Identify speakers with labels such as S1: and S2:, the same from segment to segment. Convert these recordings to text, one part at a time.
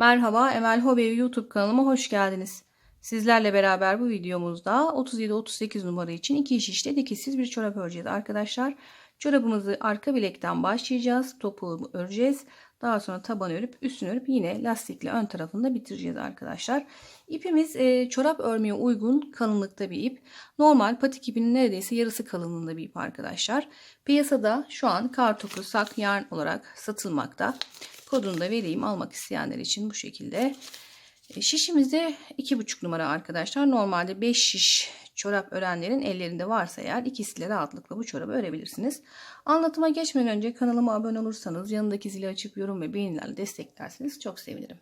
S1: Merhaba Emel Hobi YouTube kanalıma hoş geldiniz. Sizlerle beraber bu videomuzda 37-38 numara için iki şişte dikişsiz bir çorap öreceğiz arkadaşlar. Çorabımızı arka bilekten başlayacağız. Topuğu öreceğiz. Daha sonra tabanı örüp üstünü örüp yine lastikle ön tarafında bitireceğiz arkadaşlar. İpimiz e, çorap örmeye uygun kalınlıkta bir ip. Normal patik ipinin neredeyse yarısı kalınlığında bir ip arkadaşlar. Piyasada şu an kartopu sak yarn olarak satılmakta. Kodunu da vereyim almak isteyenler için bu şekilde. E, şişimizde 2,5 numara arkadaşlar. Normalde 5 şiş çorap örenlerin ellerinde varsa eğer ikisiyle rahatlıkla bu çorabı örebilirsiniz. Anlatıma geçmeden önce kanalıma abone olursanız yanındaki zili açıp yorum ve beğenilerle desteklerseniz çok sevinirim.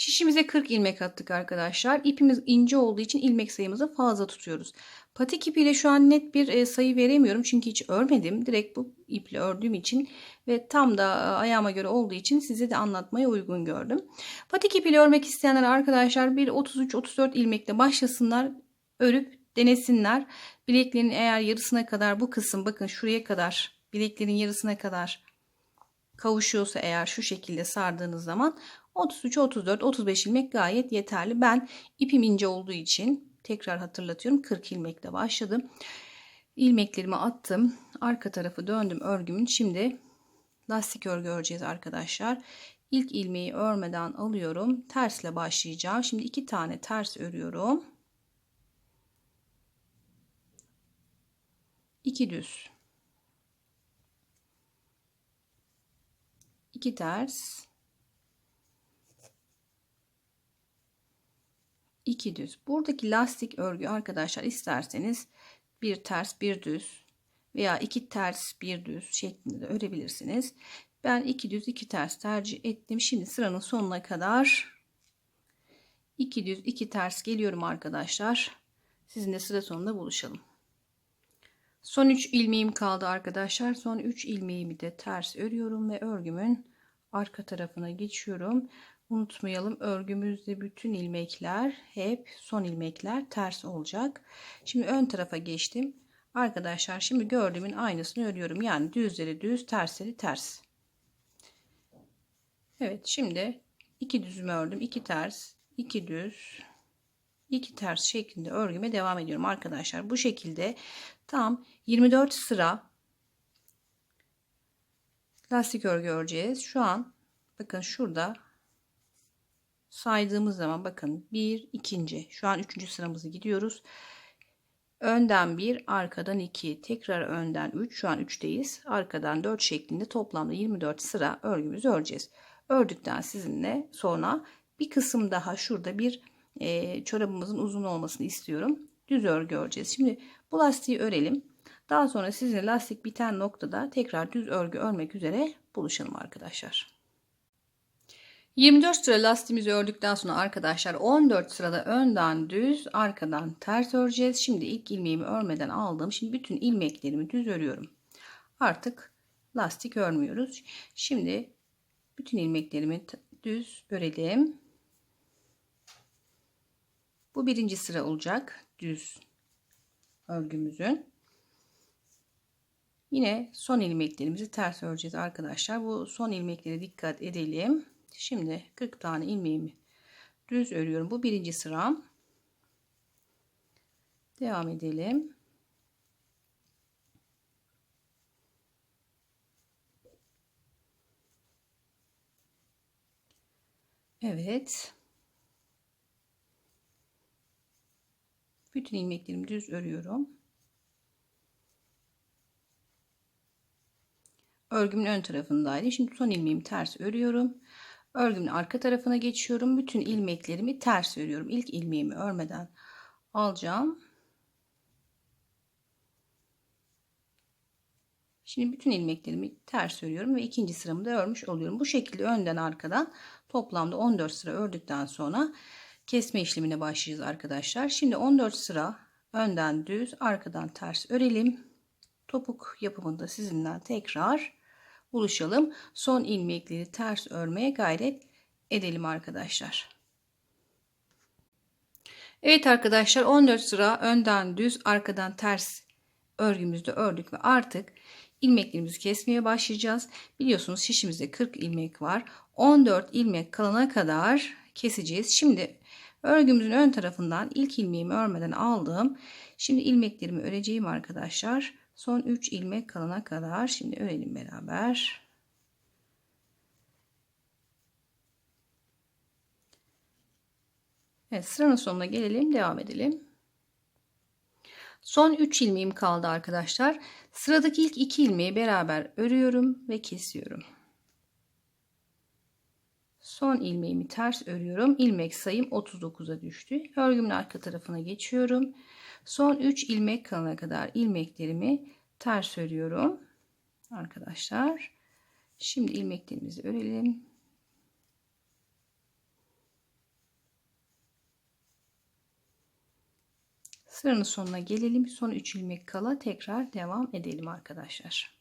S1: Şişimize 40 ilmek attık arkadaşlar. İpimiz ince olduğu için ilmek sayımızı fazla tutuyoruz. Patik ipiyle şu an net bir e, sayı veremiyorum. Çünkü hiç örmedim. Direkt bu iple ördüğüm için ve tam da e, ayağıma göre olduğu için size de anlatmaya uygun gördüm. Patik ipiyle örmek isteyenler arkadaşlar bir 33-34 ilmekle başlasınlar. Örüp denesinler. Bileklerin eğer yarısına kadar bu kısım bakın şuraya kadar bileklerin yarısına kadar kavuşuyorsa eğer şu şekilde sardığınız zaman 33, 34, 35 ilmek gayet yeterli. Ben ipim ince olduğu için tekrar hatırlatıyorum 40 ilmekle başladım. İlmeklerimi attım. Arka tarafı döndüm örgümün. Şimdi lastik örgü öreceğiz arkadaşlar. İlk ilmeği örmeden alıyorum. Tersle başlayacağım. Şimdi iki tane ters örüyorum. İki düz. iki ters 2 düz. Buradaki lastik örgü arkadaşlar isterseniz bir ters bir düz veya iki ters bir düz şeklinde de örebilirsiniz. Ben iki düz iki ters tercih ettim. Şimdi sıranın sonuna kadar iki düz iki ters geliyorum arkadaşlar. Sizinle sıra sonunda buluşalım. Son 3 ilmeğim kaldı arkadaşlar. Son 3 ilmeğimi de ters örüyorum ve örgümün arka tarafına geçiyorum. Unutmayalım örgümüzde bütün ilmekler hep son ilmekler ters olacak. Şimdi ön tarafa geçtim. Arkadaşlar şimdi gördüğümün aynısını örüyorum. Yani düzleri düz tersleri ters. Evet şimdi iki düzümü ördüm. iki ters iki düz iki ters şeklinde örgüme devam ediyorum arkadaşlar. Bu şekilde tam 24 sıra lastik örgü öreceğiz. Şu an bakın şurada saydığımız zaman bakın bir ikinci. Şu an üçüncü sıramızı gidiyoruz. Önden bir arkadan iki. Tekrar önden 3 şu an 3'teyiz arkadan 4 şeklinde toplamda 24 sıra örgümüzü öreceğiz. Ördükten sizinle sonra bir kısım daha şurada bir e, çorabımızın uzun olmasını istiyorum. Düz örgü öreceğiz. Şimdi bu lastiği örelim. Daha sonra sizinle lastik biten noktada tekrar düz örgü örmek üzere buluşalım arkadaşlar 24 sıra lastiğimizi ördükten sonra arkadaşlar 14 sırada önden düz arkadan ters öreceğiz. Şimdi ilk ilmeğimi örmeden aldım. Şimdi bütün ilmeklerimi düz örüyorum. Artık lastik örmüyoruz. Şimdi bütün ilmeklerimi düz örelim. Bu birinci sıra olacak. Düz örgümüzün. Yine son ilmeklerimizi ters öreceğiz arkadaşlar. Bu son ilmeklere dikkat edelim. Şimdi 40 tane ilmeğimi düz örüyorum. Bu birinci sıram. Devam edelim. Evet. Bütün ilmeklerimi düz örüyorum. Örgümün ön tarafındaydı. Şimdi son ilmeğimi ters örüyorum. Örgümün arka tarafına geçiyorum. Bütün ilmeklerimi ters örüyorum. İlk ilmeğimi örmeden alacağım. Şimdi bütün ilmeklerimi ters örüyorum ve ikinci sıramı da örmüş oluyorum. Bu şekilde önden arkadan toplamda 14 sıra ördükten sonra kesme işlemine başlayacağız arkadaşlar. Şimdi 14 sıra önden düz arkadan ters örelim. Topuk yapımında sizinle tekrar buluşalım. Son ilmekleri ters örmeye gayret edelim arkadaşlar. Evet arkadaşlar 14 sıra önden düz arkadan ters örgümüzde ördük ve artık ilmeklerimizi kesmeye başlayacağız. Biliyorsunuz şişimizde 40 ilmek var. 14 ilmek kalana kadar keseceğiz. Şimdi örgümüzün ön tarafından ilk ilmeğimi örmeden aldım. Şimdi ilmeklerimi öreceğim arkadaşlar. Son 3 ilmek kalana kadar şimdi örelim beraber. Evet sıranın sonuna gelelim devam edelim. Son 3 ilmeğim kaldı arkadaşlar. Sıradaki ilk 2 ilmeği beraber örüyorum ve kesiyorum. Son ilmeğimi ters örüyorum. İlmek sayım 39'a düştü. Örgümün arka tarafına geçiyorum. Son 3 ilmek kalana kadar ilmeklerimi ters örüyorum. Arkadaşlar. Şimdi ilmeklerimizi örelim. Sıranın sonuna gelelim. Son 3 ilmek kala tekrar devam edelim arkadaşlar.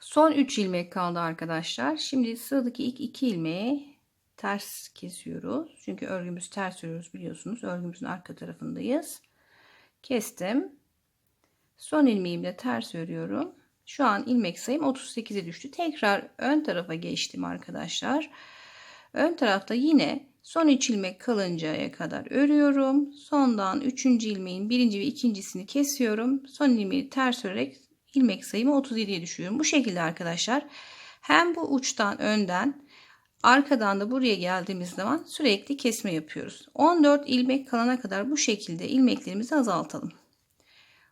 S1: Son 3 ilmek kaldı arkadaşlar. Şimdi sıradaki ilk 2 ilmeği ters kesiyoruz. Çünkü örgümüzü ters örüyoruz biliyorsunuz. Örgümüzün arka tarafındayız. Kestim. Son ilmeğimi de ters örüyorum. Şu an ilmek sayım 38'e düştü. Tekrar ön tarafa geçtim arkadaşlar. Ön tarafta yine son 3 ilmek kalıncaya kadar örüyorum. Sondan 3. ilmeğin birinci ve ikincisini kesiyorum. Son ilmeği ters örerek ilmek sayımı 37'ye düşürüyorum. Bu şekilde arkadaşlar hem bu uçtan önden arkadan da buraya geldiğimiz zaman sürekli kesme yapıyoruz. 14 ilmek kalana kadar bu şekilde ilmeklerimizi azaltalım.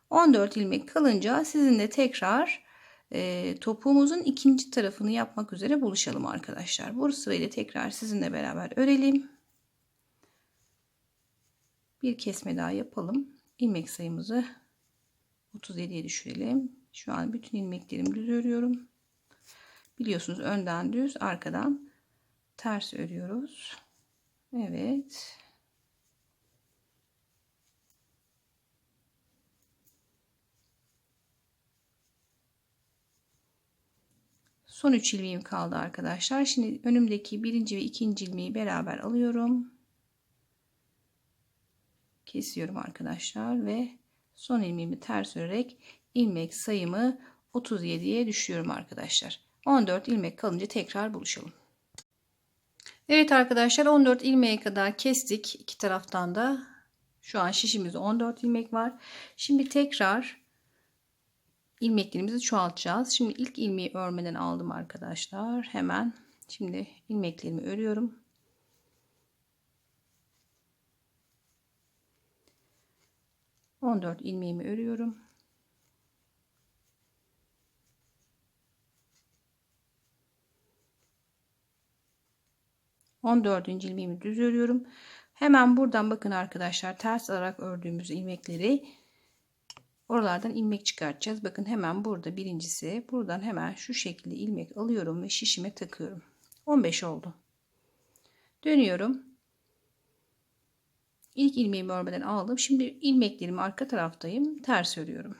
S1: 14 ilmek kalınca sizinle tekrar e, topuğumuzun ikinci tarafını yapmak üzere buluşalım arkadaşlar. Bu sırayla tekrar sizinle beraber örelim. Bir kesme daha yapalım. İlmek sayımızı 37'ye düşürelim. Şu an bütün ilmeklerimi düz örüyorum. Biliyorsunuz önden düz, arkadan ters örüyoruz. Evet. Son 3 ilmeğim kaldı arkadaşlar. Şimdi önümdeki birinci ve ikinci ilmeği beraber alıyorum. Kesiyorum arkadaşlar ve son ilmeğimi ters örerek ilmek sayımı 37'ye düşüyorum arkadaşlar. 14 ilmek kalınca tekrar buluşalım. Evet arkadaşlar 14 ilmeğe kadar kestik. iki taraftan da şu an şişimizde 14 ilmek var. Şimdi tekrar ilmeklerimizi çoğaltacağız. Şimdi ilk ilmeği örmeden aldım arkadaşlar. Hemen şimdi ilmeklerimi örüyorum. On dört ilmeğimi örüyorum. 14. ilmeğimi düz örüyorum. Hemen buradan bakın arkadaşlar ters alarak ördüğümüz ilmekleri oralardan ilmek çıkartacağız. Bakın hemen burada birincisi buradan hemen şu şekilde ilmek alıyorum ve şişime takıyorum. 15 oldu. Dönüyorum. İlk ilmeğimi örmeden aldım. Şimdi ilmeklerimi arka taraftayım. Ters örüyorum.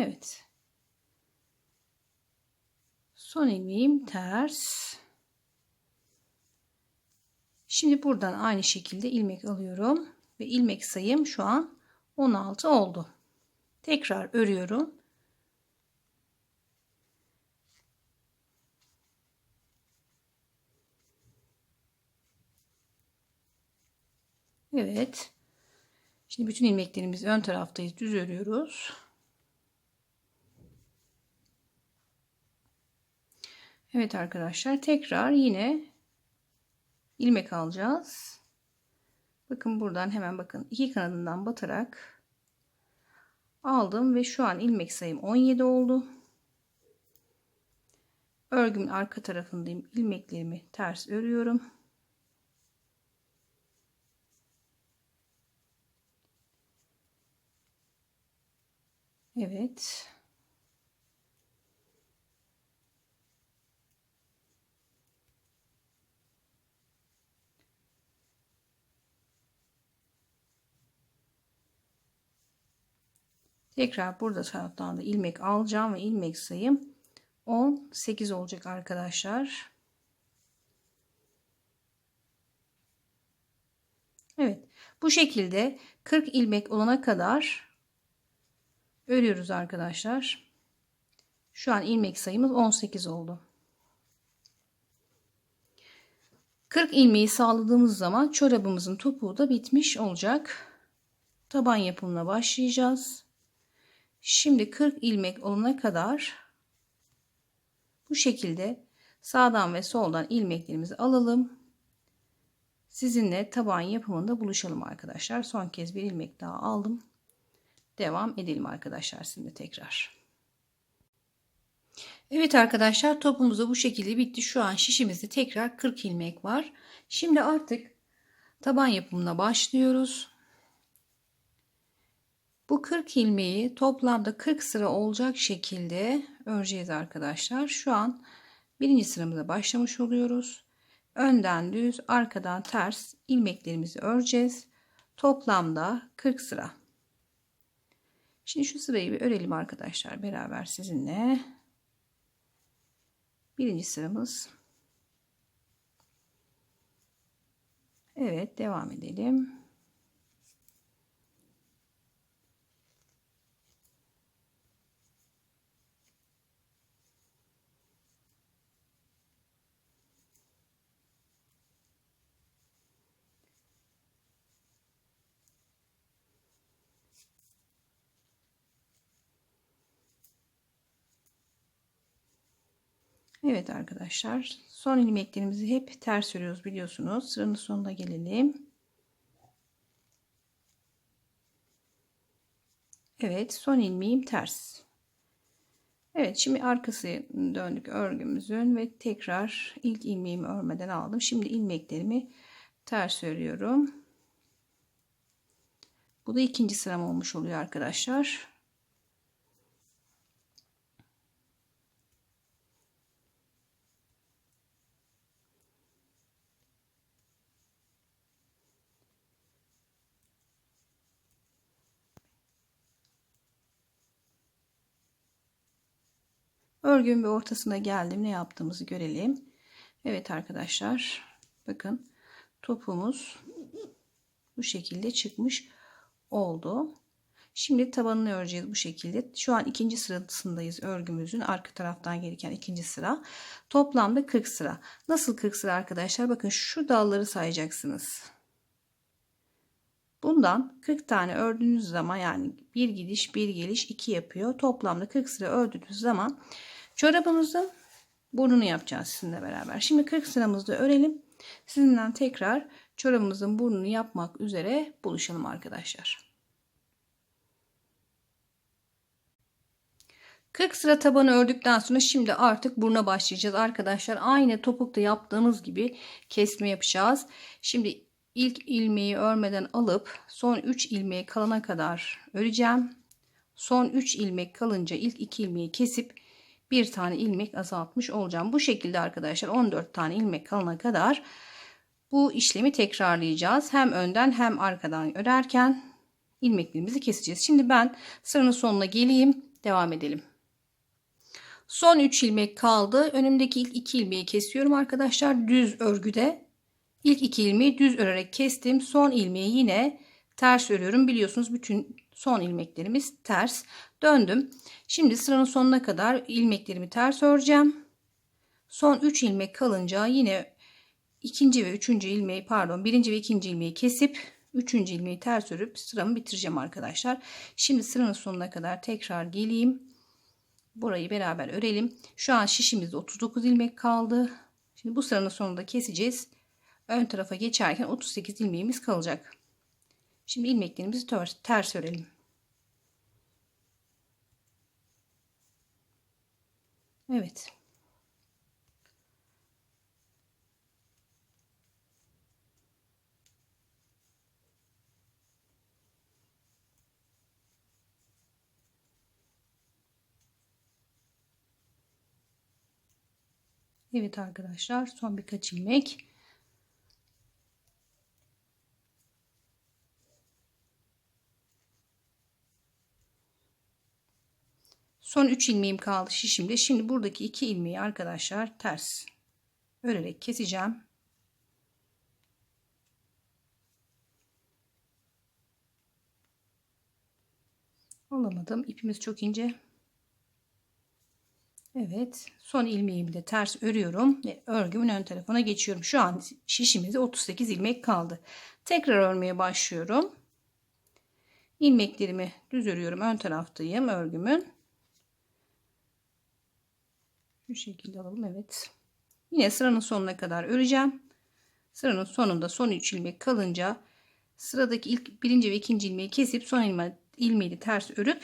S1: Evet. Son ilmeğim ters. Şimdi buradan aynı şekilde ilmek alıyorum ve ilmek sayım şu an 16 oldu. Tekrar örüyorum. Evet. Şimdi bütün ilmeklerimizi ön taraftayız. Düz örüyoruz. Evet arkadaşlar tekrar yine ilmek alacağız. Bakın buradan hemen bakın iki kanadından batarak aldım ve şu an ilmek sayım 17 oldu. Örgümün arka tarafındayım. ilmeklerimi ters örüyorum. Evet. Tekrar burada taraftan da ilmek alacağım ve ilmek sayım 18 olacak arkadaşlar. Evet. Bu şekilde 40 ilmek olana kadar örüyoruz arkadaşlar. Şu an ilmek sayımız 18 oldu. 40 ilmeği sağladığımız zaman çorabımızın topuğu da bitmiş olacak. Taban yapımına başlayacağız. Şimdi 40 ilmek olana kadar bu şekilde sağdan ve soldan ilmeklerimizi alalım. Sizinle taban yapımında buluşalım arkadaşlar. Son kez bir ilmek daha aldım. Devam edelim arkadaşlar şimdi tekrar. Evet arkadaşlar topumuz da bu şekilde bitti. Şu an şişimizde tekrar 40 ilmek var. Şimdi artık taban yapımına başlıyoruz. Bu 40 ilmeği toplamda 40 sıra olacak şekilde öreceğiz arkadaşlar. Şu an birinci sıramıza başlamış oluyoruz. Önden düz, arkadan ters ilmeklerimizi öreceğiz. Toplamda 40 sıra. Şimdi şu sırayı bir örelim arkadaşlar beraber sizinle. Birinci sıramız. Evet devam edelim. Evet arkadaşlar son ilmeklerimizi hep ters örüyoruz biliyorsunuz. Sıranın sonuna gelelim. Evet son ilmeğim ters. Evet şimdi arkası döndük örgümüzün ve tekrar ilk ilmeğimi örmeden aldım. Şimdi ilmeklerimi ters örüyorum. Bu da ikinci sıram olmuş oluyor arkadaşlar. Örgünün bir ortasına geldim. Ne yaptığımızı görelim. Evet arkadaşlar. Bakın topumuz bu şekilde çıkmış oldu. Şimdi tabanını öreceğiz bu şekilde. Şu an ikinci sırasındayız örgümüzün. Arka taraftan gelirken ikinci sıra. Toplamda 40 sıra. Nasıl 40 sıra arkadaşlar? Bakın şu dalları sayacaksınız. Bundan 40 tane ördüğünüz zaman yani bir gidiş bir geliş 2 yapıyor. Toplamda 40 sıra ördüğünüz zaman çorabımızın burnunu yapacağız sizinle beraber. Şimdi 40 sıramızda örelim. Sizinle tekrar çorabımızın burnunu yapmak üzere buluşalım arkadaşlar. 40 sıra tabanı ördükten sonra şimdi artık buruna başlayacağız arkadaşlar. Aynı topukta yaptığımız gibi kesme yapacağız. Şimdi ilk ilmeği örmeden alıp son 3 ilmeği kalana kadar öreceğim. Son 3 ilmek kalınca ilk 2 ilmeği kesip bir tane ilmek azaltmış olacağım. Bu şekilde arkadaşlar 14 tane ilmek kalana kadar bu işlemi tekrarlayacağız. Hem önden hem arkadan örerken ilmeklerimizi keseceğiz. Şimdi ben sıranın sonuna geleyim. Devam edelim. Son 3 ilmek kaldı. Önümdeki ilk 2 ilmeği kesiyorum arkadaşlar. Düz örgüde İlk iki ilmeği düz örerek kestim. Son ilmeği yine ters örüyorum. Biliyorsunuz bütün son ilmeklerimiz ters. Döndüm. Şimdi sıranın sonuna kadar ilmeklerimi ters öreceğim. Son 3 ilmek kalınca yine ikinci ve üçüncü ilmeği pardon birinci ve ikinci ilmeği kesip üçüncü ilmeği ters örüp sıramı bitireceğim arkadaşlar. Şimdi sıranın sonuna kadar tekrar geleyim. Burayı beraber örelim. Şu an şişimizde 39 ilmek kaldı. Şimdi bu sıranın sonunda keseceğiz ön tarafa geçerken 38 ilmeğimiz kalacak. Şimdi ilmeklerimizi ters, ters örelim. Evet. Evet arkadaşlar son birkaç ilmek Son 3 ilmeğim kaldı şişimde. Şimdi buradaki 2 ilmeği arkadaşlar ters örerek keseceğim. Alamadım. İpimiz çok ince. Evet. Son ilmeğimi de ters örüyorum ve örgümün ön tarafına geçiyorum. Şu an şişimizde 38 ilmek kaldı. Tekrar örmeye başlıyorum. İlmeklerimi düz örüyorum. Ön taraftayım örgümün. Şu şekilde alalım. Evet. Yine sıranın sonuna kadar öreceğim. Sıranın sonunda son 3 ilmek kalınca sıradaki ilk birinci ve ikinci ilmeği kesip son ilmeği, ilmeği ters örüp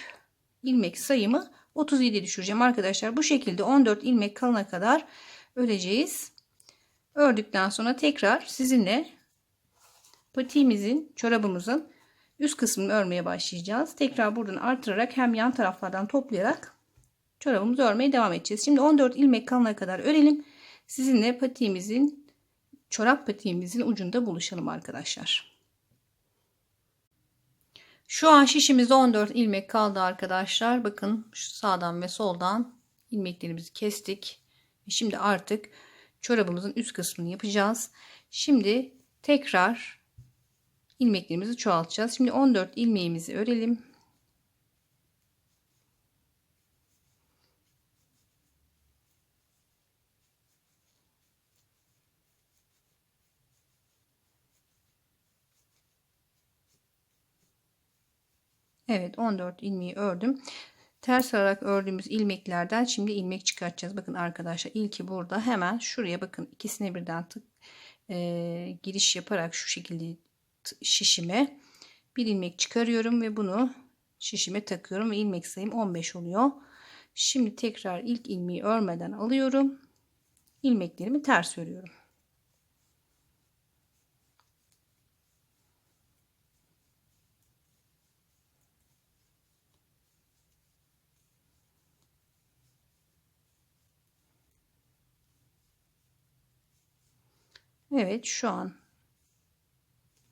S1: ilmek sayımı 37 düşüreceğim arkadaşlar. Bu şekilde 14 ilmek kalana kadar öreceğiz. Ördükten sonra tekrar sizinle patiğimizin, çorabımızın üst kısmını örmeye başlayacağız. Tekrar buradan artırarak hem yan taraflardan toplayarak çorabımızı örmeye devam edeceğiz. Şimdi 14 ilmek kalana kadar örelim. Sizinle patiğimizin, çorap patiğimizin ucunda buluşalım arkadaşlar. Şu an şişimizde 14 ilmek kaldı arkadaşlar. Bakın şu sağdan ve soldan ilmeklerimizi kestik. Şimdi artık çorabımızın üst kısmını yapacağız. Şimdi tekrar ilmeklerimizi çoğaltacağız. Şimdi 14 ilmeğimizi örelim. Evet 14 ilmeği ördüm. Ters olarak ördüğümüz ilmeklerden şimdi ilmek çıkartacağız. Bakın arkadaşlar ilki burada hemen şuraya bakın ikisine birden tık e, giriş yaparak şu şekilde şişime bir ilmek çıkarıyorum ve bunu şişime takıyorum ve ilmek sayım 15 oluyor. Şimdi tekrar ilk ilmeği örmeden alıyorum. ilmeklerimi ters örüyorum. Evet şu an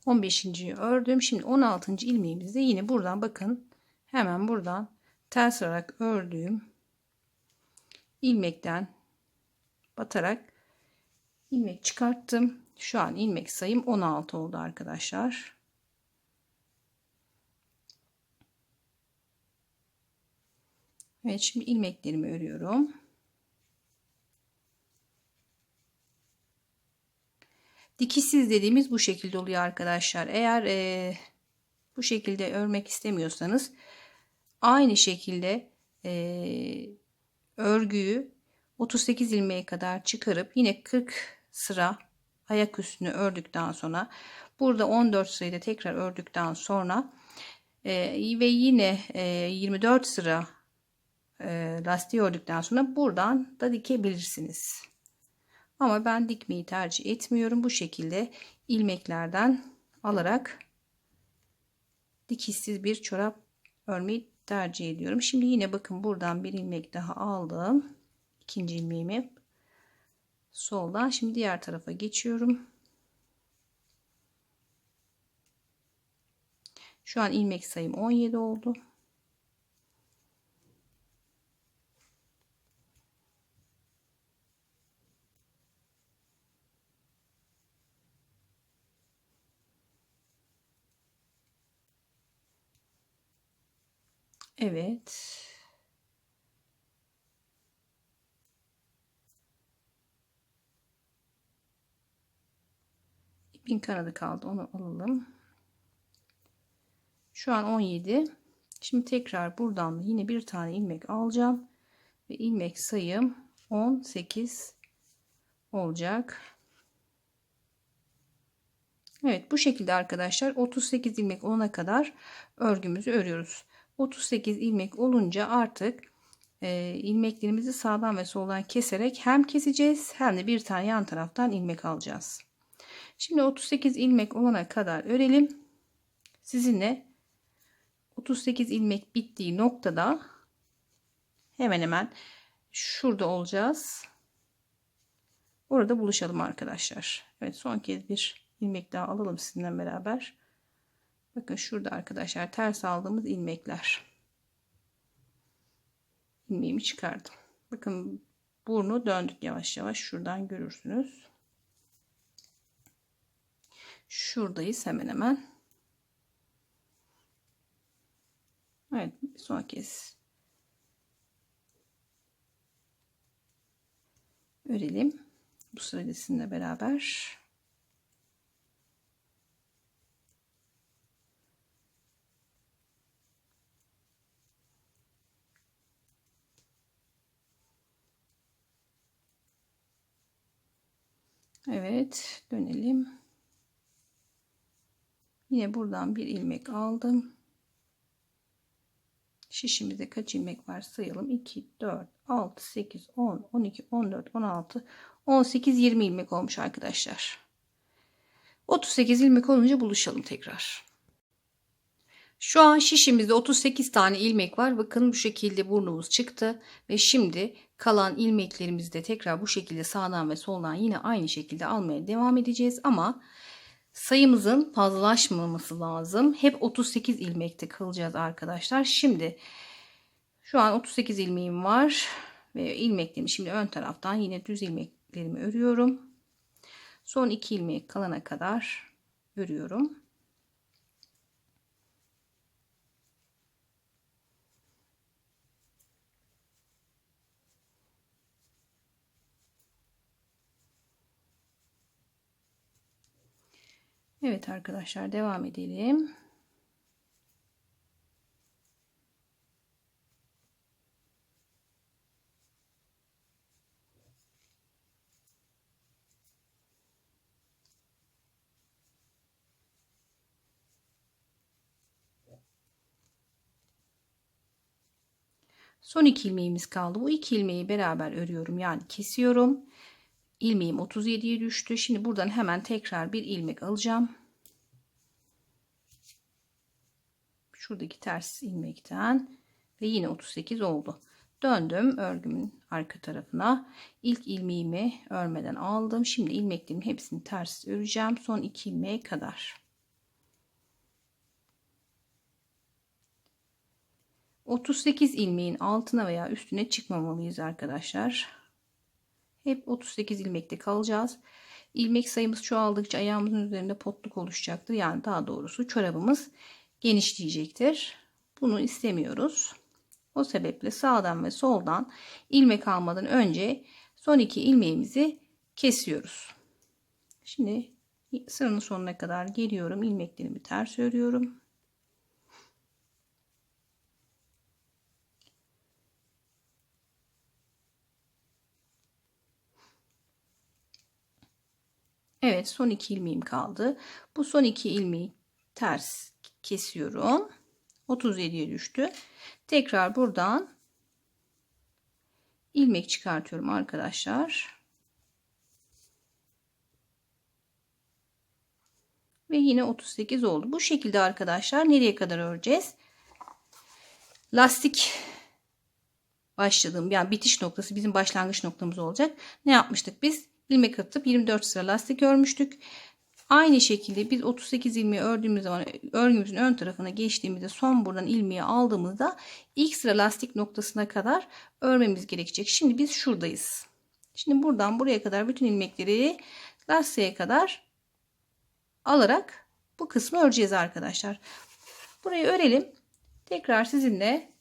S1: 15. ördüm. Şimdi 16. ilmeğimizde yine buradan bakın hemen buradan ters olarak ördüğüm ilmekten batarak ilmek çıkarttım. Şu an ilmek sayım 16 oldu arkadaşlar. Evet şimdi ilmeklerimi örüyorum. Dikişsiz dediğimiz bu şekilde oluyor arkadaşlar. Eğer e, bu şekilde örmek istemiyorsanız aynı şekilde e, örgüyü 38 ilmeğe kadar çıkarıp yine 40 sıra ayak üstünü ördükten sonra burada 14 sırayı da tekrar ördükten sonra e, ve yine e, 24 sıra e, lastiği ördükten sonra buradan da dikebilirsiniz. Ama ben dikmeyi tercih etmiyorum. Bu şekilde ilmeklerden alarak dikişsiz bir çorap örmeyi tercih ediyorum. Şimdi yine bakın buradan bir ilmek daha aldım. İkinci ilmeğimi soldan. Şimdi diğer tarafa geçiyorum. Şu an ilmek sayım 17 oldu. Evet. İpin kanadı kaldı. Onu alalım. Şu an 17. Şimdi tekrar buradan yine bir tane ilmek alacağım. Ve ilmek sayım 18 olacak. Evet bu şekilde arkadaşlar 38 ilmek olana kadar örgümüzü örüyoruz. 38 ilmek olunca artık e, ilmeklerimizi sağdan ve soldan keserek hem keseceğiz hem de bir tane yan taraftan ilmek alacağız. Şimdi 38 ilmek olana kadar örelim. Sizinle 38 ilmek bittiği noktada hemen hemen şurada olacağız. Orada buluşalım arkadaşlar. Evet son kez bir ilmek daha alalım sizinle beraber. Bakın şurada arkadaşlar ters aldığımız ilmekler. ilmeğimi çıkardım. Bakın burnu döndük yavaş yavaş şuradan görürsünüz. Şuradayız hemen hemen. Evet son kez örelim. Bu sırada sizinle beraber. Evet dönelim. Yine buradan bir ilmek aldım. Şişimizde kaç ilmek var sayalım. 2, 4, 6, 8, 10, 12, 14, 16, 18, 20 ilmek olmuş arkadaşlar. 38 ilmek olunca buluşalım tekrar. Şu an şişimizde 38 tane ilmek var. Bakın bu şekilde burnumuz çıktı. Ve şimdi kalan ilmeklerimizi de tekrar bu şekilde sağdan ve soldan yine aynı şekilde almaya devam edeceğiz. Ama sayımızın fazlalaşmaması lazım. Hep 38 ilmekte kalacağız arkadaşlar. Şimdi şu an 38 ilmeğim var. Ve ilmeklerimi şimdi ön taraftan yine düz ilmeklerimi örüyorum. Son 2 ilmek kalana kadar örüyorum. Evet arkadaşlar devam edelim. Son iki ilmeğimiz kaldı. Bu iki ilmeği beraber örüyorum. Yani kesiyorum. İlmeğim 37'ye düştü. Şimdi buradan hemen tekrar bir ilmek alacağım. Şuradaki ters ilmekten ve yine 38 oldu. Döndüm örgümün arka tarafına. İlk ilmeğimi örmeden aldım. Şimdi ilmeklerimin hepsini ters öreceğim. Son iki ilmeğe kadar. 38 ilmeğin altına veya üstüne çıkmamalıyız arkadaşlar. Hep 38 ilmekte kalacağız. İlmek sayımız çoğaldıkça ayağımızın üzerinde potluk oluşacaktır. Yani daha doğrusu çorabımız genişleyecektir. Bunu istemiyoruz. O sebeple sağdan ve soldan ilmek almadan önce son iki ilmeğimizi kesiyoruz. Şimdi sıranın sonuna kadar geliyorum. İlmeklerimi ters örüyorum. Evet son iki ilmeğim kaldı. Bu son iki ilmeği ters kesiyorum. 37'ye düştü. Tekrar buradan ilmek çıkartıyorum arkadaşlar. Ve yine 38 oldu. Bu şekilde arkadaşlar nereye kadar öreceğiz? Lastik başladığım yani bitiş noktası bizim başlangıç noktamız olacak. Ne yapmıştık biz? İlmek atıp 24 sıra lastik örmüştük. Aynı şekilde biz 38 ilmeği ördüğümüz zaman örgümüzün ön tarafına geçtiğimizde son buradan ilmeği aldığımızda ilk sıra lastik noktasına kadar örmemiz gerekecek. Şimdi biz şuradayız. Şimdi buradan buraya kadar bütün ilmekleri lastiğe kadar alarak bu kısmı öreceğiz arkadaşlar. Burayı örelim. Tekrar sizinle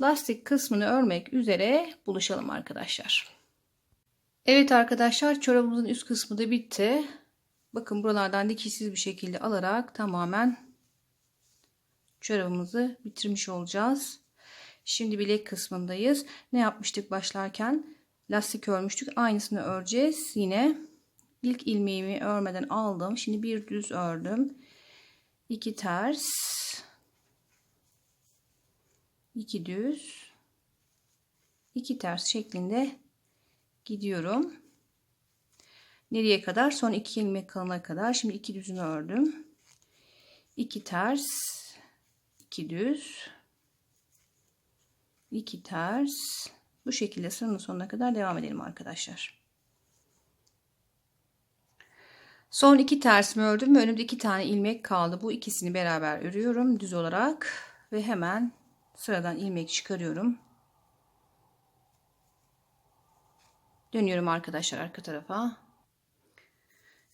S1: lastik kısmını örmek üzere buluşalım arkadaşlar. Evet arkadaşlar çorabımızın üst kısmı da bitti. Bakın buralardan dikişsiz bir şekilde alarak tamamen çorabımızı bitirmiş olacağız. Şimdi bilek kısmındayız. Ne yapmıştık başlarken? Lastik örmüştük. Aynısını öreceğiz. Yine ilk ilmeğimi örmeden aldım. Şimdi bir düz ördüm. 2 ters. 2 düz. 2 ters şeklinde gidiyorum. Nereye kadar? Son iki ilmek kalana kadar. Şimdi iki düzünü ördüm. 2 ters, 2 düz, 2 ters. Bu şekilde sıranın sonuna kadar devam edelim arkadaşlar. Son iki tersimi ördüm ve önümde iki tane ilmek kaldı. Bu ikisini beraber örüyorum düz olarak ve hemen sıradan ilmek çıkarıyorum. Dönüyorum arkadaşlar arka tarafa.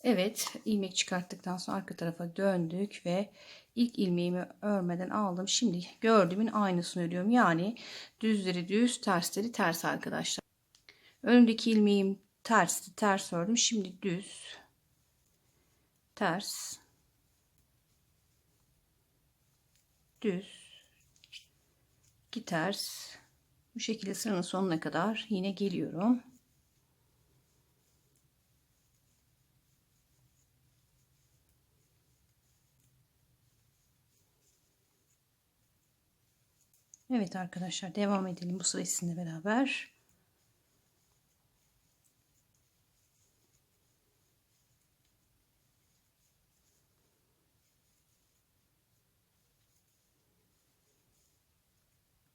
S1: Evet ilmek çıkarttıktan sonra arka tarafa döndük ve ilk ilmeğimi örmeden aldım. Şimdi gördüğümün aynısını örüyorum. Yani düzleri düz tersleri ters arkadaşlar. Önümdeki ilmeğim tersti ters ördüm. Şimdi düz ters düz iki ters bu şekilde sıranın sonuna kadar yine geliyorum. Evet arkadaşlar devam edelim bu sıra beraber.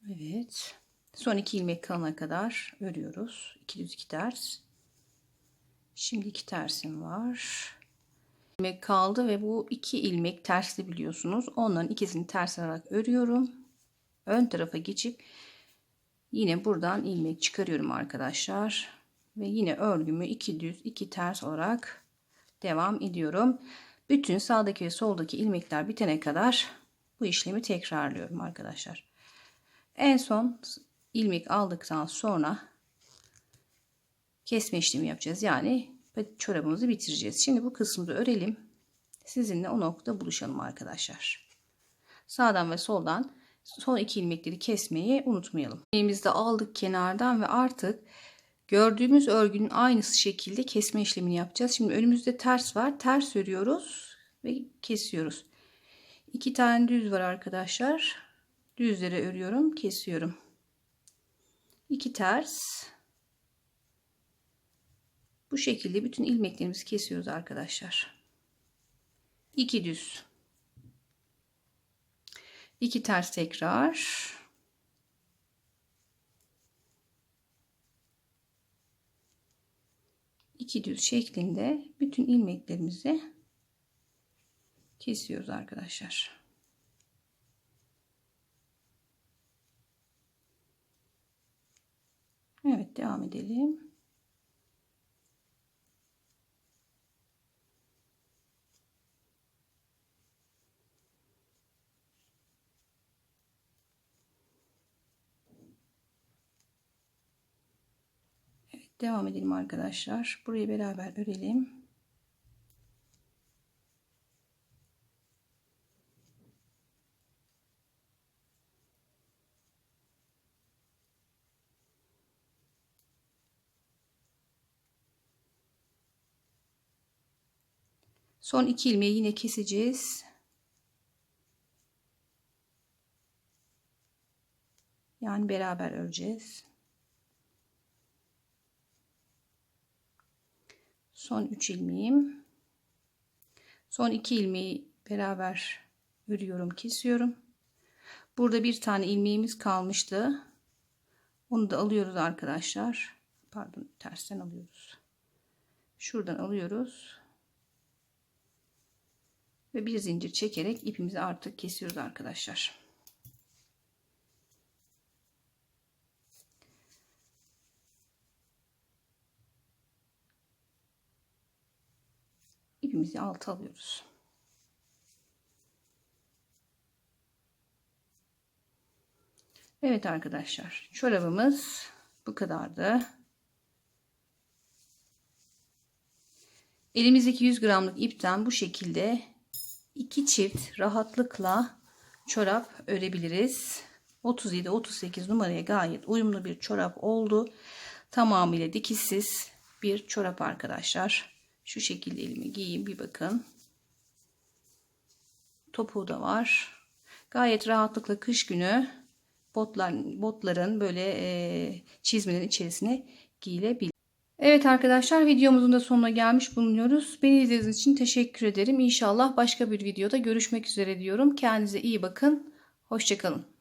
S1: Evet. Son iki ilmek kalana kadar örüyoruz. 2 düz 2 ters. Şimdi iki tersim var. ilmek kaldı ve bu iki ilmek tersli biliyorsunuz. Onların ikisini ters olarak örüyorum. Ön tarafa geçip yine buradan ilmek çıkarıyorum arkadaşlar. Ve yine örgümü iki düz iki ters olarak devam ediyorum. Bütün sağdaki ve soldaki ilmekler bitene kadar bu işlemi tekrarlıyorum arkadaşlar. En son ilmek aldıktan sonra kesme işlemi yapacağız. Yani çorabımızı bitireceğiz. Şimdi bu kısmı da örelim. Sizinle o noktada buluşalım arkadaşlar. Sağdan ve soldan son iki ilmekleri kesmeyi unutmayalım. İlmeğimizi de aldık kenardan ve artık gördüğümüz örgünün aynısı şekilde kesme işlemini yapacağız. Şimdi önümüzde ters var. Ters örüyoruz ve kesiyoruz. İki tane düz var arkadaşlar. Düzlere örüyorum, kesiyorum. İki ters. Bu şekilde bütün ilmeklerimizi kesiyoruz arkadaşlar. İki düz. İki ters tekrar. İki düz şeklinde bütün ilmeklerimizi kesiyoruz arkadaşlar. Evet devam edelim. Evet devam edelim arkadaşlar. Burayı beraber örelim. Son iki ilmeği yine keseceğiz. Yani beraber öreceğiz. Son 3 ilmeğim. Son 2 ilmeği beraber örüyorum, kesiyorum. Burada bir tane ilmeğimiz kalmıştı. Onu da alıyoruz arkadaşlar. Pardon, tersten alıyoruz. Şuradan alıyoruz ve bir zincir çekerek ipimizi artık kesiyoruz arkadaşlar. İpimizi alta alıyoruz. Evet arkadaşlar çorabımız bu kadardı. Elimizdeki 100 gramlık ipten bu şekilde iki çift rahatlıkla çorap örebiliriz. 37-38 numaraya gayet uyumlu bir çorap oldu. Tamamıyla dikişsiz bir çorap arkadaşlar. Şu şekilde elime giyeyim bir bakın. Topuğu da var. Gayet rahatlıkla kış günü botlar, botların böyle e, çizmelerin içerisine giyilebilir. Evet arkadaşlar videomuzun da sonuna gelmiş bulunuyoruz. Beni izlediğiniz için teşekkür ederim. İnşallah başka bir videoda görüşmek üzere diyorum. Kendinize iyi bakın. Hoşçakalın.